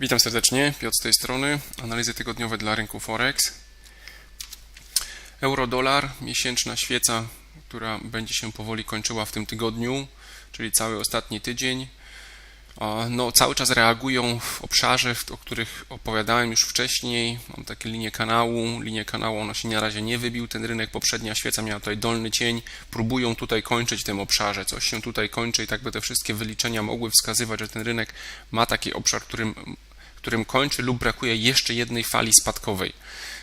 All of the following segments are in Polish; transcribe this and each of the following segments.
Witam serdecznie, Piotr z tej strony. Analizy tygodniowe dla rynku Forex. Euro-dolar, miesięczna świeca, która będzie się powoli kończyła w tym tygodniu, czyli cały ostatni tydzień. No, cały czas reagują w obszarze, o których opowiadałem już wcześniej. Mam takie linie kanału. Linię kanału ono się na razie nie wybił. Ten rynek, poprzednia świeca miała tutaj dolny cień. Próbują tutaj kończyć w tym obszarze. Coś się tutaj kończy i tak by te wszystkie wyliczenia mogły wskazywać, że ten rynek ma taki obszar, którym którym kończy lub brakuje jeszcze jednej fali spadkowej.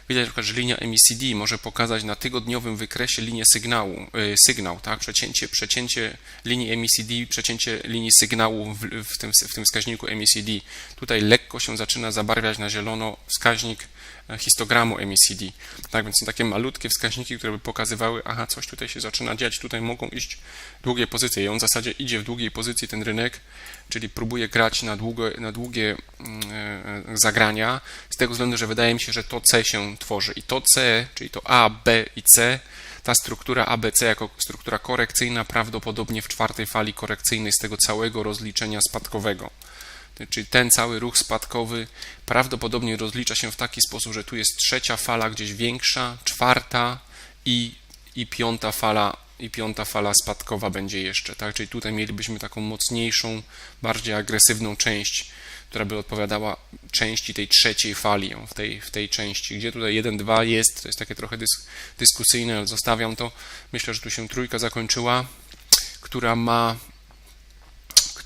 Widać, że linia MACD może pokazać na tygodniowym wykresie linię sygnału, y, sygnał, tak? przecięcie, przecięcie linii MACD, przecięcie linii sygnału w, w, tym, w tym wskaźniku MACD. Tutaj lekko się zaczyna zabarwiać na zielono wskaźnik e, histogramu MACD. Tak więc są takie malutkie wskaźniki, które by pokazywały, aha, coś tutaj się zaczyna dziać, tutaj mogą iść długie pozycje i on w zasadzie idzie w długiej pozycji ten rynek, czyli próbuje grać na, na długie mm, e, zagrania, z tego względu, że wydaje mi się, że to C się tworzy i to C, czyli to A, B i C, ta struktura ABC jako struktura korekcyjna prawdopodobnie w czwartej fali korekcyjnej z tego całego rozliczenia spadkowego. Czyli ten cały ruch spadkowy prawdopodobnie rozlicza się w taki sposób, że tu jest trzecia fala gdzieś większa, czwarta i, i piąta fala i piąta fala spadkowa będzie jeszcze, tak? Czyli tutaj mielibyśmy taką mocniejszą, bardziej agresywną część, która by odpowiadała części tej trzeciej fali w tej, w tej części. Gdzie tutaj 1, 2 jest, to jest takie trochę dys, dyskusyjne, ale zostawiam to. Myślę, że tu się trójka zakończyła, która ma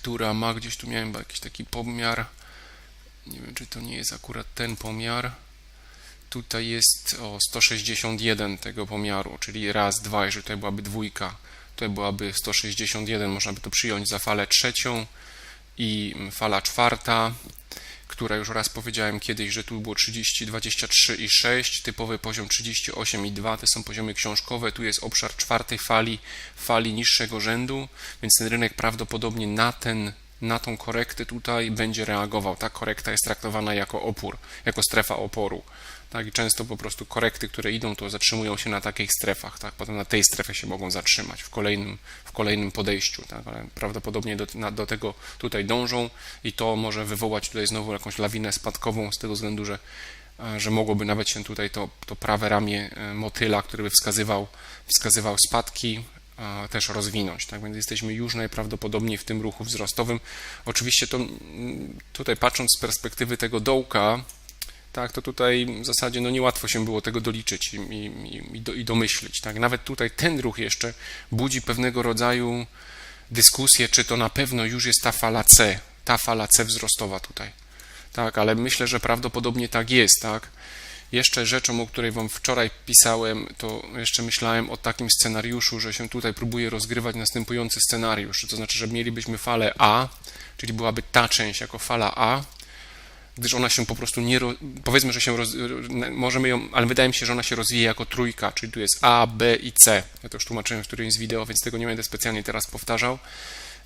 która ma gdzieś tu miałem jakiś taki pomiar. Nie wiem, czy to nie jest akurat ten pomiar. Tutaj jest o 161 tego pomiaru, czyli raz, dwa, jeżeli tutaj byłaby dwójka, tutaj byłaby 161, można by to przyjąć za falę trzecią i fala czwarta, która już raz powiedziałem kiedyś, że tu było 30, 23 i 6, typowy poziom 38 i 2, to są poziomy książkowe, tu jest obszar czwartej fali, fali niższego rzędu, więc ten rynek prawdopodobnie na ten na tą korektę tutaj będzie reagował. Ta korekta jest traktowana jako opór, jako strefa oporu. Tak, i często po prostu korekty, które idą, to zatrzymują się na takich strefach, tak, potem na tej strefie się mogą zatrzymać w kolejnym, w kolejnym podejściu, tak, ale prawdopodobnie do, na, do tego tutaj dążą i to może wywołać tutaj znowu jakąś lawinę spadkową z tego względu, że, e, że mogłoby nawet się tutaj to, to prawe ramię e, motyla, który by wskazywał, wskazywał spadki, też rozwinąć. Tak więc jesteśmy już najprawdopodobniej w tym ruchu wzrostowym. Oczywiście to tutaj patrząc z perspektywy tego dołka, tak, to tutaj w zasadzie no niełatwo się było tego doliczyć i, i, i, do, i domyślić. Tak. Nawet tutaj ten ruch jeszcze budzi pewnego rodzaju dyskusję, czy to na pewno już jest ta fala C, ta fala C wzrostowa tutaj. Tak, ale myślę, że prawdopodobnie tak jest, tak. Jeszcze rzeczą, o której Wam wczoraj pisałem, to jeszcze myślałem o takim scenariuszu, że się tutaj próbuje rozgrywać następujący scenariusz. To znaczy, że mielibyśmy falę A, czyli byłaby ta część jako fala A, gdyż ona się po prostu nie, powiedzmy, że się, roz, możemy ją, ale wydaje mi się, że ona się rozwija jako trójka, czyli tu jest A, B i C. Ja to już tłumaczyłem w którymś z wideo, więc tego nie będę specjalnie teraz powtarzał.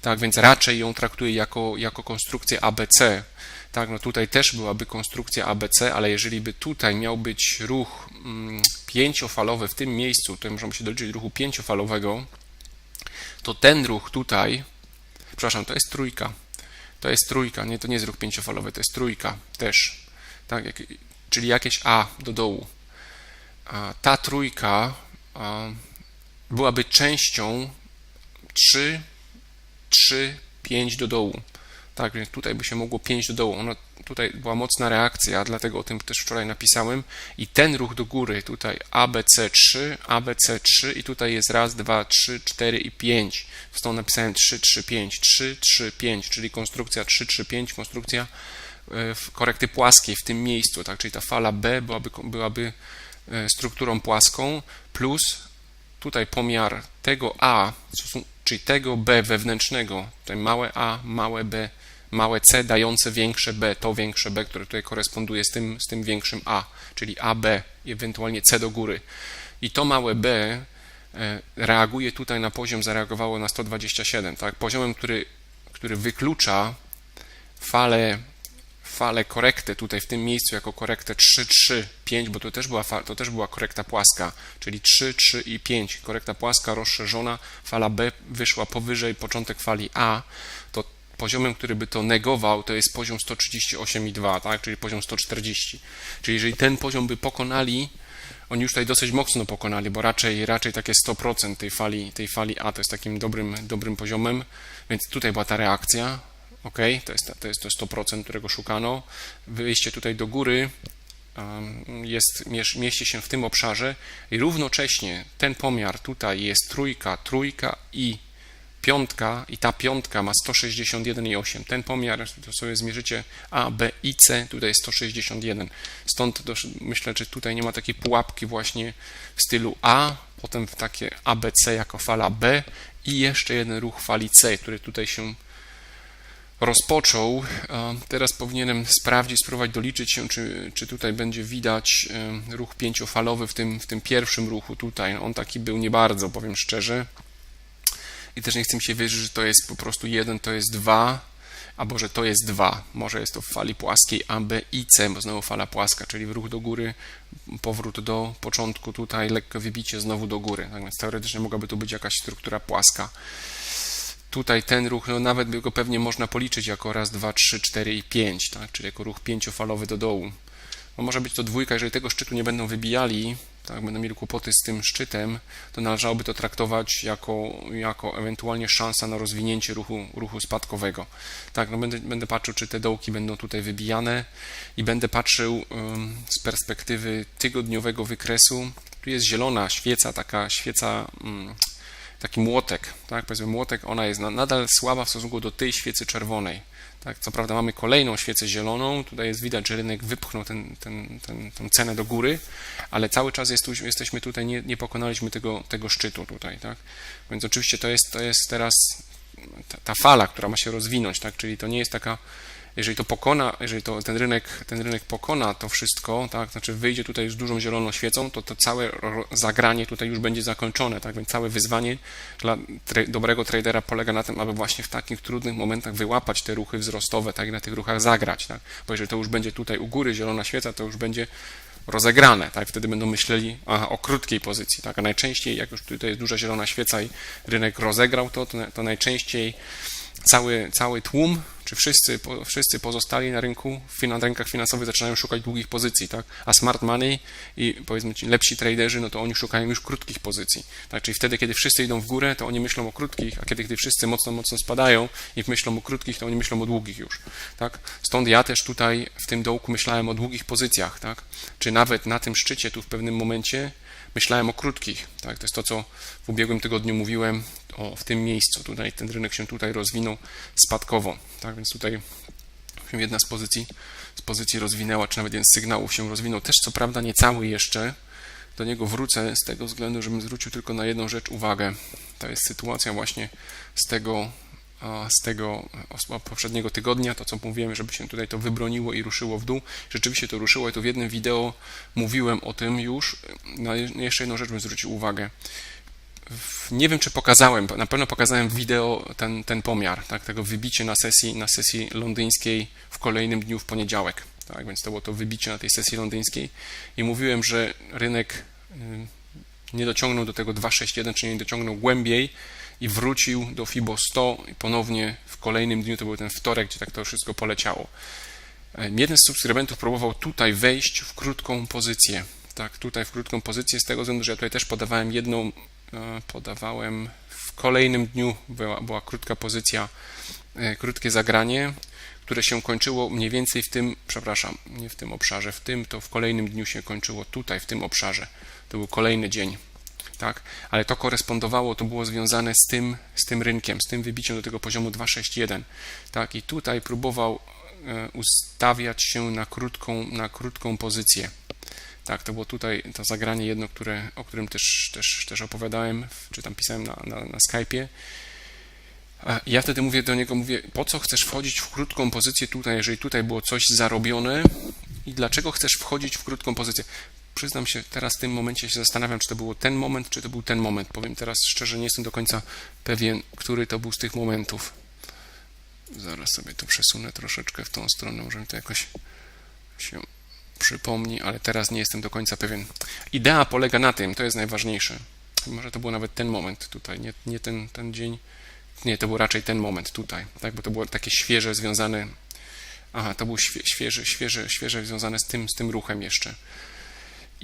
Tak, więc raczej ją traktuję jako, jako konstrukcję ABC. Tak, no tutaj też byłaby konstrukcja ABC, ale jeżeli by tutaj miał być ruch mm, pięciofalowy w tym miejscu, to możemy się doliczyć ruchu pięciofalowego, to ten ruch tutaj, przepraszam, to jest trójka, to jest trójka, nie, to nie jest ruch pięciofalowy, to jest trójka też, tak, jak, czyli jakieś A do dołu. A ta trójka a, byłaby częścią 3, 3, 5 do dołu. Tak, więc tutaj by się mogło 5 do dołu. Ona, tutaj była mocna reakcja, dlatego o tym też wczoraj napisałem. I ten ruch do góry, tutaj ABC3, ABC3 i tutaj jest raz, dwa, trzy, cztery i 5. Stąd napisałem 3, 3, 5, 3, 3, 5, czyli konstrukcja 3, 3, 5, konstrukcja w korekty płaskiej w tym miejscu, tak, czyli ta fala B byłaby, byłaby strukturą płaską plus tutaj pomiar tego A, czyli tego B wewnętrznego, tutaj małe A, małe B, małe C dające większe B, to większe B, które tutaj koresponduje z tym, z tym większym A, czyli AB ewentualnie C do góry. I to małe B reaguje tutaj na poziom, zareagowało na 127, tak? Poziomem, który, który wyklucza falę falę korektę tutaj w tym miejscu jako korektę 3, 3, 5, bo to też była, to też była korekta płaska, czyli 3, 3 i 5. Korekta płaska rozszerzona, fala B wyszła powyżej początek fali A, to poziomem, który by to negował, to jest poziom 138,2, tak? czyli poziom 140. Czyli jeżeli ten poziom by pokonali, oni już tutaj dosyć mocno pokonali, bo raczej, raczej takie 100% tej fali, tej fali A to jest takim dobrym, dobrym poziomem, więc tutaj była ta reakcja, ok, to jest, to jest to 100%, którego szukano. Wyjście tutaj do góry jest, mieści się w tym obszarze i równocześnie ten pomiar tutaj jest trójka, trójka i piątka i ta piątka ma 161,8. Ten pomiar, to sobie zmierzycie A, B i C, tutaj jest 161. Stąd myślę, że tutaj nie ma takiej pułapki właśnie w stylu A, potem w takie ABC jako fala B i jeszcze jeden ruch fali C, który tutaj się rozpoczął. Teraz powinienem sprawdzić, spróbować doliczyć się, czy, czy tutaj będzie widać ruch pięciofalowy w tym, w tym pierwszym ruchu tutaj. On taki był nie bardzo, powiem szczerze i też nie chcę mi się wierzyć, że to jest po prostu jeden, to jest dwa, albo że to jest dwa. Może jest to w fali płaskiej A, B i C, bo znowu fala płaska, czyli ruch do góry, powrót do początku, tutaj lekko wybicie znowu do góry. Tak więc teoretycznie mogłaby tu być jakaś struktura płaska. Tutaj ten ruch, no nawet by go pewnie można policzyć jako raz, dwa, trzy, cztery i pięć, tak? czyli jako ruch pięciofalowy do dołu. No może być to dwójka, jeżeli tego szczytu nie będą wybijali, tak, będą mieli kłopoty z tym szczytem, to należałoby to traktować jako, jako ewentualnie szansa na rozwinięcie ruchu, ruchu spadkowego. Tak, no będę, będę patrzył, czy te dołki będą tutaj wybijane i będę patrzył um, z perspektywy tygodniowego wykresu. Tu jest zielona świeca, taka świeca, um, taki młotek, tak, powiedzmy młotek, ona jest nadal słaba w stosunku do tej świecy czerwonej tak, co prawda mamy kolejną świecę zieloną, tutaj jest widać, że rynek wypchnął ten, ten, ten, cenę do góry, ale cały czas jest jesteśmy tutaj, nie, nie pokonaliśmy tego, tego szczytu tutaj, tak? Więc oczywiście to jest, to jest teraz ta, ta fala, która ma się rozwinąć, tak? Czyli to nie jest taka jeżeli to pokona, jeżeli to, ten, rynek, ten rynek pokona to wszystko, tak, znaczy wyjdzie tutaj z dużą zieloną świecą, to to całe zagranie tutaj już będzie zakończone, tak, więc całe wyzwanie dla tra dobrego tradera polega na tym, aby właśnie w takich trudnych momentach wyłapać te ruchy wzrostowe, tak, i na tych ruchach zagrać, tak, bo jeżeli to już będzie tutaj u góry zielona świeca, to już będzie rozegrane, tak? Wtedy będą myśleli aha, o krótkiej pozycji, tak? A najczęściej, jak już tutaj jest duża zielona świeca i rynek rozegrał to, to, to najczęściej cały, cały tłum, czy wszyscy, wszyscy pozostali na rynku, na rynkach finansowych zaczynają szukać długich pozycji, tak? A smart money i powiedzmy ci lepsi traderzy, no to oni szukają już krótkich pozycji, tak? Czyli wtedy, kiedy wszyscy idą w górę, to oni myślą o krótkich, a kiedy, kiedy wszyscy mocno, mocno spadają i myślą o krótkich, to oni myślą o długich już, tak? Stąd ja też tutaj w tym dołku myślałem o długich pozycjach, tak? Czy nawet na tym szczycie tu w pewnym momencie myślałem o krótkich. Tak? To jest to, co w ubiegłym tygodniu mówiłem o, w tym miejscu. Tutaj ten rynek się tutaj rozwinął spadkowo. Tak? Więc tutaj jedna z pozycji, z pozycji rozwinęła, czy nawet jeden z sygnałów się rozwinął. Też co prawda nie cały jeszcze. Do niego wrócę z tego względu, żebym zwrócił tylko na jedną rzecz uwagę. To jest sytuacja właśnie z tego z tego poprzedniego tygodnia, to co mówiłem, żeby się tutaj to wybroniło i ruszyło w dół. Rzeczywiście to ruszyło i to w jednym wideo mówiłem o tym już. Na jeszcze jedną rzecz bym zwrócił uwagę. Nie wiem, czy pokazałem, na pewno pokazałem w wideo ten, ten pomiar, tak, tego wybicie na sesji, na sesji londyńskiej w kolejnym dniu w poniedziałek. Tak, więc to było to wybicie na tej sesji londyńskiej i mówiłem, że rynek nie dociągnął do tego 261, czyli nie dociągnął głębiej, i wrócił do FIBO 100 i ponownie w kolejnym dniu, to był ten wtorek, gdzie tak to wszystko poleciało. Jeden z subskrybentów próbował tutaj wejść w krótką pozycję. Tak, tutaj w krótką pozycję, z tego względu, że ja tutaj też podawałem jedną, e, podawałem w kolejnym dniu, była, była krótka pozycja, e, krótkie zagranie, które się kończyło mniej więcej w tym, przepraszam, nie w tym obszarze, w tym to w kolejnym dniu się kończyło tutaj, w tym obszarze. To był kolejny dzień tak? ale to korespondowało, to było związane z tym, z tym rynkiem, z tym wybiciem do tego poziomu 261. Tak? I tutaj próbował e, ustawiać się na krótką, na krótką pozycję. Tak, to było tutaj to zagranie jedno, które, o którym też, też, też opowiadałem, czy tam pisałem na, na, na Skype'ie. Ja wtedy mówię do niego, mówię, po co chcesz wchodzić w krótką pozycję tutaj, jeżeli tutaj było coś zarobione i dlaczego chcesz wchodzić w krótką pozycję? Przyznam się, teraz w tym momencie się zastanawiam, czy to było ten moment, czy to był ten moment. Powiem teraz szczerze, nie jestem do końca pewien, który to był z tych momentów. Zaraz sobie to przesunę troszeczkę w tą stronę, może mi to jakoś się przypomni, ale teraz nie jestem do końca pewien. Idea polega na tym, to jest najważniejsze. Może to był nawet ten moment tutaj, nie, nie ten, ten dzień, nie, to był raczej ten moment tutaj, tak, bo to było takie świeże związane, aha, to świe, świeże, świeże, świeże związane z tym, z tym ruchem jeszcze.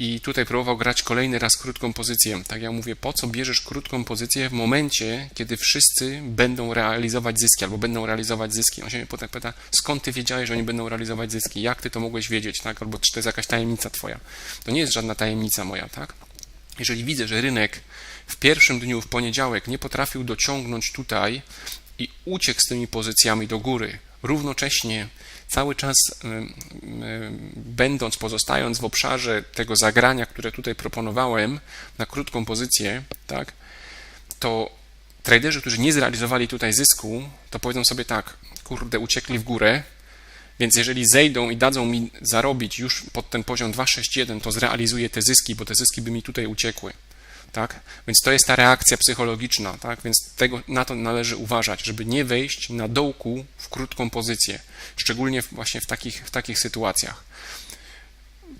I tutaj próbował grać kolejny raz krótką pozycję. Tak ja mówię, po co bierzesz krótką pozycję w momencie, kiedy wszyscy będą realizować zyski albo będą realizować zyski? On się mnie potem pyta, skąd ty wiedziałeś, że oni będą realizować zyski? Jak ty to mogłeś wiedzieć, tak? Albo czy to jest jakaś tajemnica twoja? To nie jest żadna tajemnica moja, tak? Jeżeli widzę, że rynek w pierwszym dniu, w poniedziałek, nie potrafił dociągnąć tutaj i uciekł z tymi pozycjami do góry, równocześnie cały czas będąc, pozostając w obszarze tego zagrania, które tutaj proponowałem na krótką pozycję, tak, to traderzy, którzy nie zrealizowali tutaj zysku, to powiedzą sobie tak, kurde, uciekli w górę, więc jeżeli zejdą i dadzą mi zarobić już pod ten poziom 261, to zrealizuję te zyski, bo te zyski by mi tutaj uciekły. Tak? Więc to jest ta reakcja psychologiczna, tak? więc tego, na to należy uważać, żeby nie wejść na dołku w krótką pozycję, szczególnie właśnie w takich, w takich sytuacjach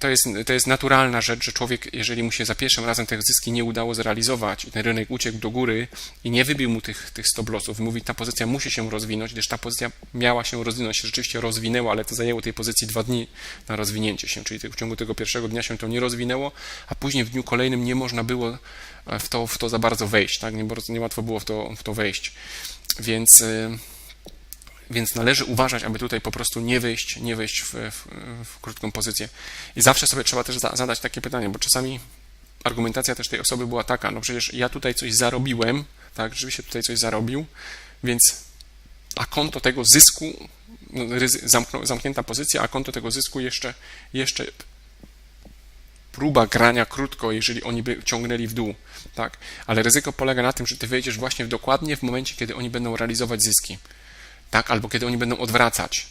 to jest, to jest naturalna rzecz, że człowiek, jeżeli mu się za pierwszym razem te zyski nie udało zrealizować i ten rynek uciekł do góry i nie wybił mu tych, tych stop mówi, ta pozycja musi się rozwinąć, gdyż ta pozycja miała się rozwinąć, się rzeczywiście rozwinęła, ale to zajęło tej pozycji dwa dni na rozwinięcie się, czyli w ciągu tego pierwszego dnia się to nie rozwinęło, a później w dniu kolejnym nie można było w to, w to za bardzo wejść, tak? nie, nie łatwo było w to, w to wejść. Więc y, więc należy uważać, aby tutaj po prostu nie wejść, nie wejść w, w, w krótką pozycję. I zawsze sobie trzeba też za, zadać takie pytanie, bo czasami argumentacja też tej osoby była taka, no przecież ja tutaj coś zarobiłem, tak, rzeczywiście tutaj coś zarobił, więc a konto tego zysku, no, zamkną, zamknięta pozycja, a konto tego zysku jeszcze, jeszcze próba grania krótko, jeżeli oni by ciągnęli w dół, tak, ale ryzyko polega na tym, że ty wejdziesz właśnie w dokładnie w momencie, kiedy oni będą realizować zyski tak? albo kiedy oni będą odwracać.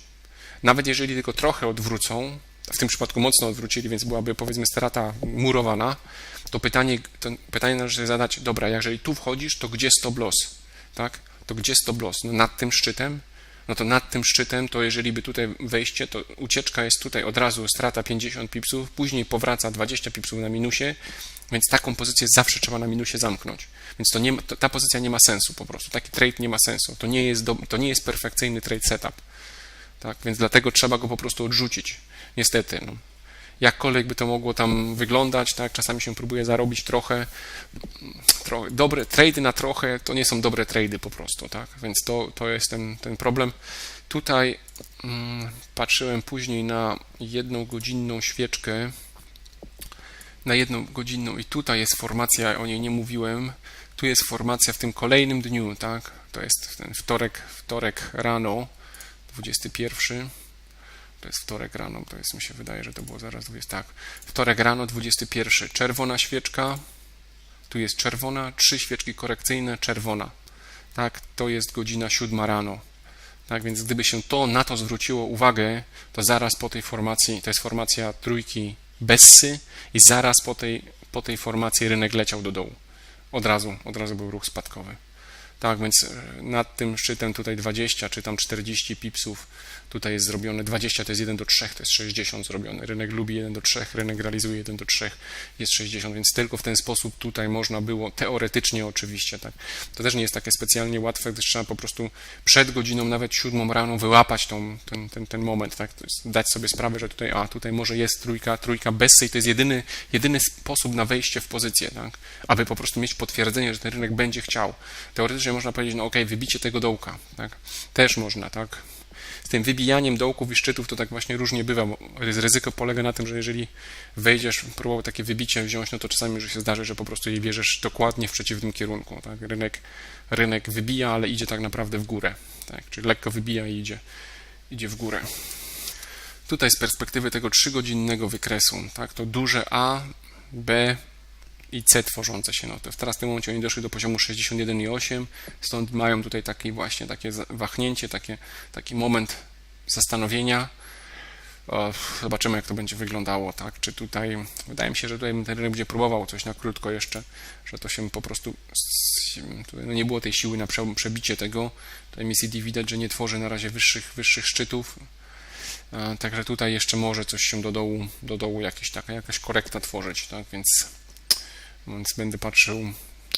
Nawet jeżeli tylko trochę odwrócą, w tym przypadku mocno odwrócili, więc byłaby powiedzmy strata murowana, to pytanie, to pytanie należy zadać, dobra, jeżeli tu wchodzisz, to gdzie stop loss? Tak? To gdzie stop loss? No nad tym szczytem? No to nad tym szczytem, to jeżeli by tutaj wejście, to ucieczka jest tutaj od razu strata 50 pipsów, później powraca 20 pipsów na minusie, więc taką pozycję zawsze trzeba na minusie zamknąć. Więc to nie, to, ta pozycja nie ma sensu po prostu. Taki trade nie ma sensu. To nie jest, do, to nie jest perfekcyjny trade setup. Tak? Więc dlatego trzeba go po prostu odrzucić. Niestety. No. Jakkolwiek by to mogło tam wyglądać, tak? czasami się próbuje zarobić trochę. dobre trady na trochę to nie są dobre trady po prostu. Tak? Więc to, to jest ten, ten problem. Tutaj mm, patrzyłem później na jedną godzinną świeczkę na jedną godzinną i tutaj jest formacja, o niej nie mówiłem, tu jest formacja w tym kolejnym dniu, tak? To jest ten wtorek, wtorek rano, 21. To jest wtorek rano, to jest, mi się wydaje, że to było zaraz 20. Tak, wtorek rano, 21. Czerwona świeczka, tu jest czerwona, trzy świeczki korekcyjne, czerwona. Tak, to jest godzina 7 rano. Tak, więc gdyby się to na to zwróciło uwagę, to zaraz po tej formacji, to jest formacja trójki Bessy i zaraz po tej, po tej formacji rynek leciał do dołu. Od razu, od razu był ruch spadkowy. Tak, więc e, nad tym szczytem tutaj 20 czy tam 40 pipsów Tutaj jest zrobione 20, to jest 1 do 3, to jest 60 zrobione. Rynek lubi 1 do 3, rynek realizuje 1 do 3, jest 60, więc tylko w ten sposób tutaj można było, teoretycznie oczywiście, tak. To też nie jest takie specjalnie łatwe, gdyż trzeba po prostu przed godziną, nawet siódmą rano wyłapać tą, ten, ten, ten moment, tak. dać sobie sprawę, że tutaj, a tutaj może jest trójka, trójka bez i to jest jedyny, jedyny sposób na wejście w pozycję, tak. Aby po prostu mieć potwierdzenie, że ten rynek będzie chciał. Teoretycznie można powiedzieć, no ok, wybicie tego dołka, tak. Też można, tak tym wybijaniem dołków i szczytów to tak właśnie różnie bywa, ryzyko polega na tym, że jeżeli wejdziesz, próbował takie wybicie wziąć, no to czasami już się zdarzy, że po prostu je bierzesz dokładnie w przeciwnym kierunku. Tak? Rynek, rynek wybija, ale idzie tak naprawdę w górę. Tak? Czyli lekko wybija i idzie, idzie w górę. Tutaj z perspektywy tego trzygodzinnego wykresu, tak, to duże A, B i C tworzące się. No to teraz w tym momencie oni doszli do poziomu 61,8, stąd mają tutaj takie właśnie takie wahnięcie, takie, taki moment zastanowienia. Zobaczymy, jak to będzie wyglądało, tak? Czy tutaj, wydaje mi się, że tutaj ten rynek będzie próbował coś na krótko jeszcze, że to się po prostu, no nie było tej siły na przebicie tego. Tutaj MACD widać, że nie tworzy na razie wyższych, wyższych szczytów, także tutaj jeszcze może coś się do dołu, do dołu jakieś taka, jakaś korekta tworzyć, tak? Więc więc będę patrzył,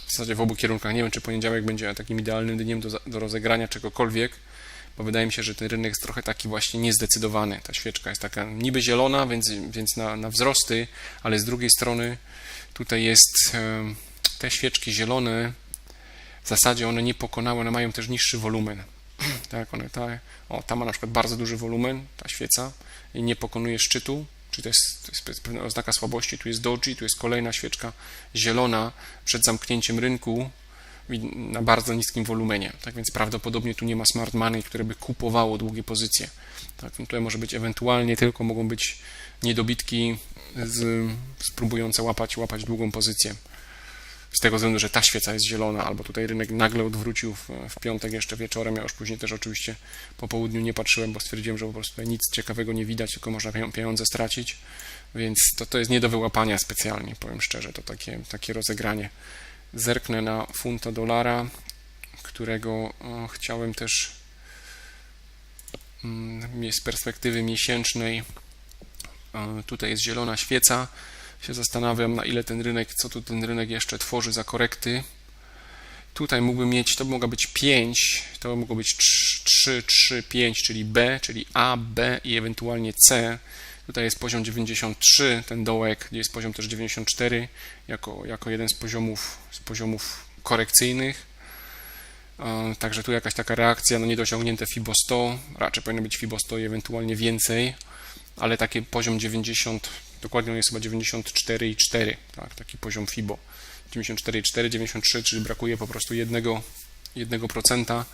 w zasadzie w obu kierunkach. Nie wiem, czy poniedziałek będzie takim idealnym dniem do, do rozegrania czegokolwiek, bo wydaje mi się, że ten rynek jest trochę taki właśnie niezdecydowany. Ta świeczka jest taka niby zielona, więc, więc na, na wzrosty, ale z drugiej strony tutaj jest te świeczki zielone, w zasadzie one nie pokonały, one mają też niższy wolumen. tak, one, ta, o, ta ma na przykład bardzo duży wolumen, ta świeca, i nie pokonuje szczytu, czyli to jest, to jest pewna oznaka słabości. Tu jest doji, tu jest kolejna świeczka zielona przed zamknięciem rynku na bardzo niskim wolumenie. Tak więc prawdopodobnie tu nie ma smart money, które by kupowało długie pozycje. Tak, tutaj może być ewentualnie tylko mogą być niedobitki z, spróbujące łapać, łapać długą pozycję z tego względu, że ta świeca jest zielona, albo tutaj rynek nagle odwrócił w, w piątek jeszcze wieczorem. Ja już później też oczywiście po południu nie patrzyłem, bo stwierdziłem, że po prostu nic ciekawego nie widać, tylko można pieniądze stracić, więc to, to jest nie do wyłapania specjalnie, powiem szczerze, to takie, takie rozegranie. Zerknę na funta dolara, którego chciałem też mm, z perspektywy miesięcznej. Tutaj jest zielona świeca się zastanawiam, na ile ten rynek, co tu ten rynek jeszcze tworzy za korekty. Tutaj mógłbym mieć, to mogła być 5, to mogło być 3, 3, 5, czyli B, czyli A, B i ewentualnie C. Tutaj jest poziom 93, ten dołek, gdzie jest poziom też 94, jako, jako jeden z poziomów, z poziomów korekcyjnych. Także tu jakaś taka reakcja, no niedociągnięte FIBO 100, raczej powinno być FIBO 100 i ewentualnie więcej, ale taki poziom 90 Dokładnie on jest chyba 94,4, tak, taki poziom FIBO. 94,4, 93, czyli brakuje po prostu jednego, jednego procenta,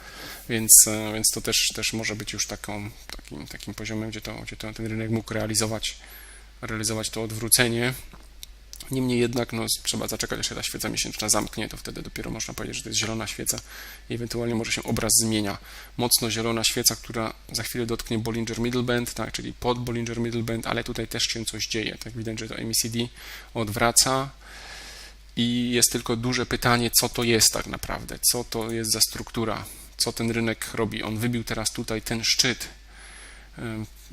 więc, e, więc to też, też może być już taką, takim, takim poziomem, gdzie, to, gdzie to, ten rynek mógł realizować, realizować to odwrócenie. Niemniej jednak no, trzeba zaczekać, aż się ta świeca miesięczna zamknie, to wtedy dopiero można powiedzieć, że to jest zielona świeca i ewentualnie może się obraz zmienia. Mocno zielona świeca, która za chwilę dotknie Bollinger Middleband, tak, czyli pod Bollinger Middleband, ale tutaj też się coś dzieje. Tak widać, że to MACD odwraca i jest tylko duże pytanie, co to jest tak naprawdę, co to jest za struktura, co ten rynek robi. On wybił teraz tutaj ten szczyt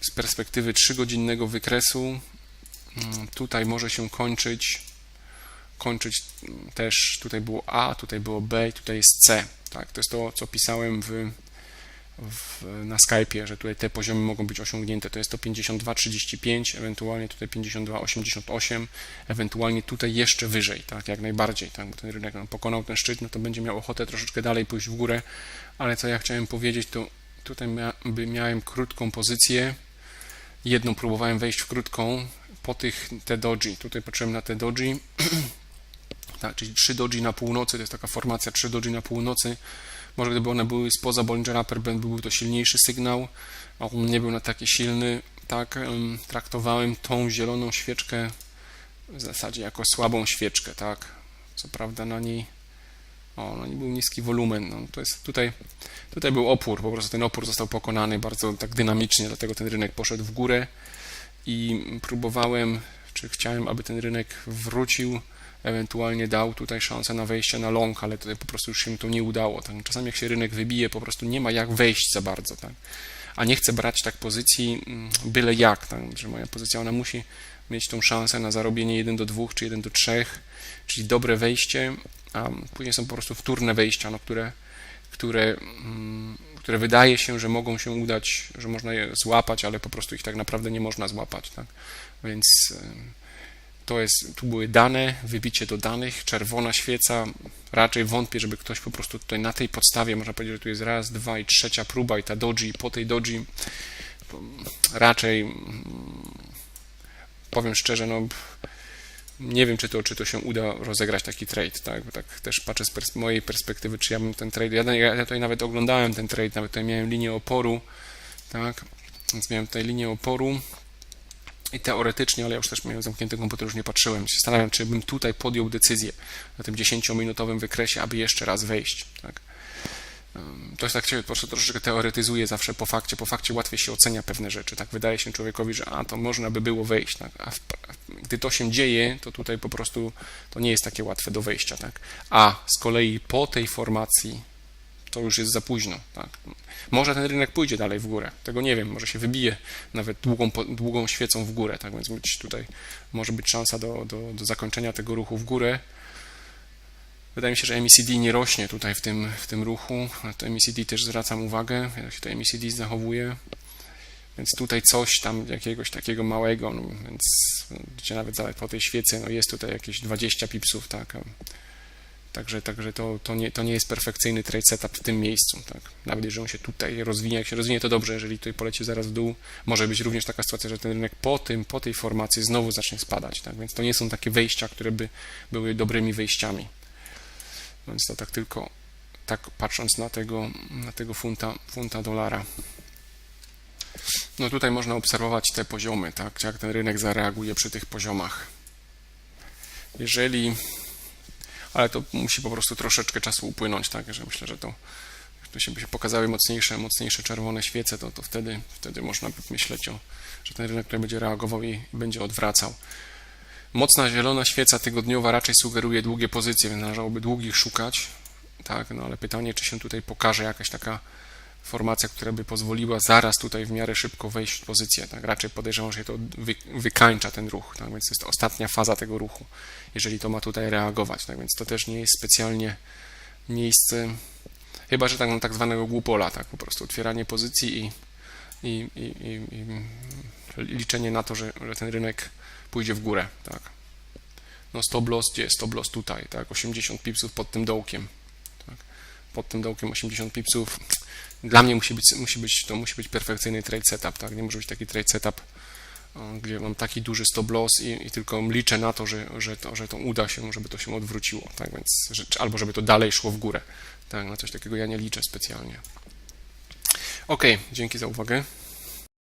z perspektywy 3-godzinnego wykresu tutaj może się kończyć, kończyć też, tutaj było A, tutaj było B tutaj jest C. Tak? To jest to, co pisałem w, w, na Skype'ie, że tutaj te poziomy mogą być osiągnięte. To jest to 52,35, ewentualnie tutaj 52,88, ewentualnie tutaj jeszcze wyżej, tak, jak najbardziej, tak, bo ten rynek no, pokonał ten szczyt, no to będzie miał ochotę troszeczkę dalej pójść w górę, ale co ja chciałem powiedzieć, to tutaj mia, miałem krótką pozycję, jedną próbowałem wejść w krótką, po tych te doji. Tutaj patrzyłem na te doji, tak, czyli 3 doji na północy, to jest taka formacja 3 doji na północy. Może gdyby one były spoza Bollinger Upper byłby to silniejszy sygnał, on nie był na taki silny. Tak, traktowałem tą zieloną świeczkę w zasadzie jako słabą świeczkę, tak. Co prawda na niej o, nie był niski wolumen. No, to jest tutaj, tutaj był opór, po prostu ten opór został pokonany bardzo tak dynamicznie, dlatego ten rynek poszedł w górę i próbowałem, czy chciałem, aby ten rynek wrócił, ewentualnie dał tutaj szansę na wejście na long, ale tutaj po prostu już się to nie udało. Tak? Czasami jak się rynek wybije, po prostu nie ma jak wejść za bardzo. Tak? A nie chcę brać tak pozycji mm, byle jak, tak? że moja pozycja ona musi mieć tą szansę na zarobienie 1 do 2 czy 1 do 3, czyli dobre wejście, a później są po prostu wtórne wejścia, no, które, które mm, które wydaje się, że mogą się udać, że można je złapać, ale po prostu ich tak naprawdę nie można złapać. Tak? Więc to jest, tu były dane, wybicie do danych, czerwona świeca. Raczej wątpię, żeby ktoś po prostu tutaj na tej podstawie, można powiedzieć, że tu jest raz, dwa i trzecia próba i ta doji, po tej doji raczej mm, powiem szczerze, no nie wiem, czy to, czy to się uda rozegrać taki trade, tak, bo tak też patrzę z pers mojej perspektywy, czy ja bym ten trade, ja, ja tutaj nawet oglądałem ten trade, nawet tutaj miałem linię oporu, tak, więc miałem tutaj linię oporu i teoretycznie, ale ja już też miałem zamknięty komputer, już nie patrzyłem, zastanawiam, czy bym tutaj podjął decyzję na tym 10-minutowym wykresie, aby jeszcze raz wejść, tak. To tak się troszeczkę teoretyzuje zawsze po fakcie. Po fakcie łatwiej się ocenia pewne rzeczy. Tak wydaje się człowiekowi, że a to można by było wejść. Tak? A w, gdy to się dzieje, to tutaj po prostu to nie jest takie łatwe do wejścia. Tak? A z kolei po tej formacji to już jest za późno. Tak? Może ten rynek pójdzie dalej w górę. Tego nie wiem. Może się wybije nawet długą, długą świecą w górę. Tak więc tutaj może być szansa do, do, do zakończenia tego ruchu w górę Wydaje mi się, że MACD nie rośnie tutaj w tym, w tym ruchu. Na to MACD też zwracam uwagę, jak się to MACD zachowuje. Więc tutaj coś tam jakiegoś takiego małego, no, więc gdzie nawet po tej świecy no jest tutaj jakieś 20 pipsów, tak. Także, także to, to, nie, to nie jest perfekcyjny trade setup w tym miejscu, tak. Nawet jeżeli on się tutaj rozwinie, jak się rozwinie to dobrze, jeżeli tutaj poleci zaraz w dół, może być również taka sytuacja, że ten rynek po tym, po tej formacji znowu zacznie spadać, tak. Więc to nie są takie wejścia, które by były dobrymi wejściami. Więc to tak tylko, tak patrząc na tego, na tego funta, funta dolara. No tutaj można obserwować te poziomy, tak, jak ten rynek zareaguje przy tych poziomach. Jeżeli, ale to musi po prostu troszeczkę czasu upłynąć, tak, że myślę, że to, to się by się pokazały mocniejsze, mocniejsze czerwone świece, to, to wtedy, wtedy można by myśleć o, że ten rynek będzie reagował i będzie odwracał. Mocna zielona świeca tygodniowa raczej sugeruje długie pozycje, więc należałoby długich szukać, tak, no ale pytanie, czy się tutaj pokaże jakaś taka formacja, która by pozwoliła zaraz tutaj w miarę szybko wejść w pozycję. Tak? Raczej podejrzewam, że to wy, wykańcza ten ruch, tak? więc to jest ostatnia faza tego ruchu, jeżeli to ma tutaj reagować. Tak? Więc to też nie jest specjalnie miejsce, chyba że tak, no, tak zwanego głupola, tak? po prostu otwieranie pozycji i, i, i, i, i liczenie na to, że, że ten rynek pójdzie w górę. Tak? No stop loss, gdzie stop loss tutaj, tak? 80 pipsów pod tym dołkiem. Tak? Pod tym dołkiem 80 pipsów dla mnie musi być, musi być, to musi być perfekcyjny trade setup, tak? Nie może być taki trade setup, gdzie mam taki duży stop loss i, i tylko liczę na to, że, że, to, że to uda się, żeby to się odwróciło, tak? Więc, że, albo żeby to dalej szło w górę, tak? Na coś takiego ja nie liczę specjalnie. Ok, dzięki za uwagę.